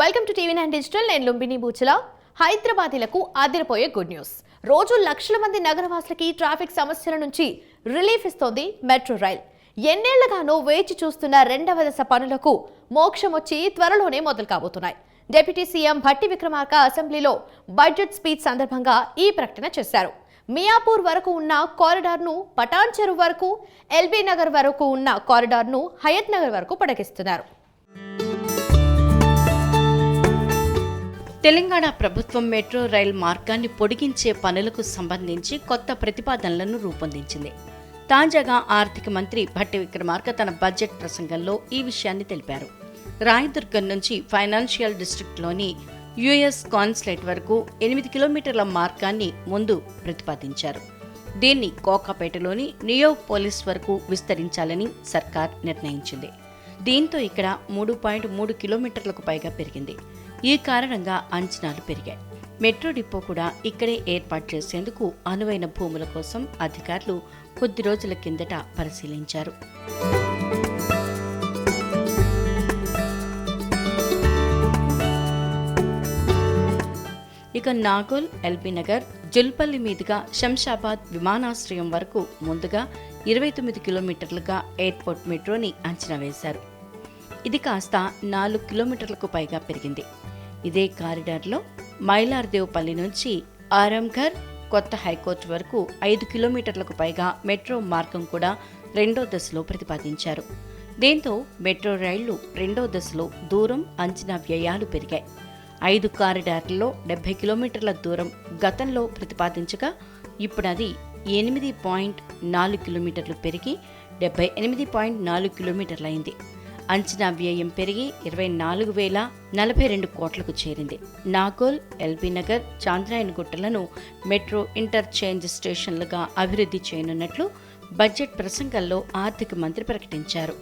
Welcome to TV nine digital నేను లుంబిని బూచల. హైదరాబాదీలకు అదిరిపోయే good news రోజు లక్షల మంది నగరవాసులకి ట్రాఫిక్ సమస్యల నుంచి రిలీఫ్ ఇస్తోంది మెట్రో రైల్ ఎన్నేళ్ళగానో వేచి చూస్తున్న రెండవ దశ పనులకు మోక్షం వచ్చి త్వరలోనే మొదలు కాబోతున్నాయి. డిప్యూటీ సీఎం భట్టి విక్రమార్క అసెంబ్లీలో బడ్జెట్ స్పీచ్ సందర్భంగా ఈ ప్రకటన చేశారు. మియాపూర్ వరకు ఉన్న కారిడార్ను పటాన్ చెరువు వరకు ఎల్బీ నగర్ వరకు ఉన్న కారిడార్ను హయత్ నగర్ వరకు పడగిస్తున్నారు. తెలంగాణ ప్రభుత్వం మెట్రో రైల్ మార్గాన్ని పొడిగించే పనులకు సంబంధించి కొత్త ప్రతిపాదనలను రూపొందించింది. తాజాగా ఆర్థిక మంత్రి భట్టి విక్రమార్క తన బడ్జెట్ ప్రసంగంలో ఈ విషయాన్ని తెలిపారు. రాయదుర్గం నుంచి ఫైనాన్షియల్ డిస్ట్రిక్ట్లోని యుఎస్ కాన్సులేట్ వరకు ఎనిమిది కిలోమీటర్ల మార్గాన్ని ముందు ప్రతిపాదించారు. దీన్ని కోకాపేటలోని నియో పోలీస్ వరకు విస్తరించాలని సర్కార్ నిర్ణయించింది. దీంతో ఇక్కడ మూడు పాయింట్ మూడు కిలోమీటర్లకు పైగా పెరిగింది. ఈ కారణంగా అంచనాలు పెరిగాయి. మెట్రో డిపో కూడా ఇక్కడే ఏర్పాటు చేసేందుకు అనువైన భూముల కోసం అధికారులు కొద్ది రోజుల కిందట పరిశీలించారు. ఇక నాగోల్ ఎల్బీ నగర్ జుల్పల్లి మీదుగా శంషాబాద్ విమానాశ్రయం వరకు ముందుగా ఇరవై తొమ్మిది కిలోమీటర్లుగా ఎయిర్పోర్ట్ మెట్రోని అంచనా వేశారు. ఇది కాస్త నాలుగు కిలోమీటర్లకు పైగా పెరిగింది. ఇదే కారిడార్లో మైలార్దేవ్పల్లి నుంచి ఆరంఘర్ కొత్త హైకోర్టు వరకు ఐదు కిలోమీటర్లకు పైగా మెట్రో మార్గం కూడా రెండో దశలో ప్రతిపాదించారు. దీంతో మెట్రో రైళ్ళు రెండో దశలో దూరం అంచనా వ్యయాలు పెరిగాయి. ఐదు కారిడార్లలో డెబ్బై కిలోమీటర్ల దూరం గతంలో ప్రతిపాదించగా ఇప్పుడు అది ఎనిమిది పాయింట్ నాలుగు కిలోమీటర్లు పెరిగి డెబ్బై ఎనిమిది పాయింట్ నాలుగు కిలోమీటర్లైంది అంచనా వ్యయం పెరిగి ఇరవై నాలుగు వేల నలభై రెండు కోట్లకు చేరింది. నాగోల్ ఎల్బీ నగర్ చాంద్రాయన్ గుట్టలను మెట్రో ఇంటర్చేంజ్ స్టేషన్లుగా అభివృద్ధి చేయనున్నట్లు బడ్జెట్ ప్రసంగంలో ఆర్థిక మంత్రి ప్రకటించారు.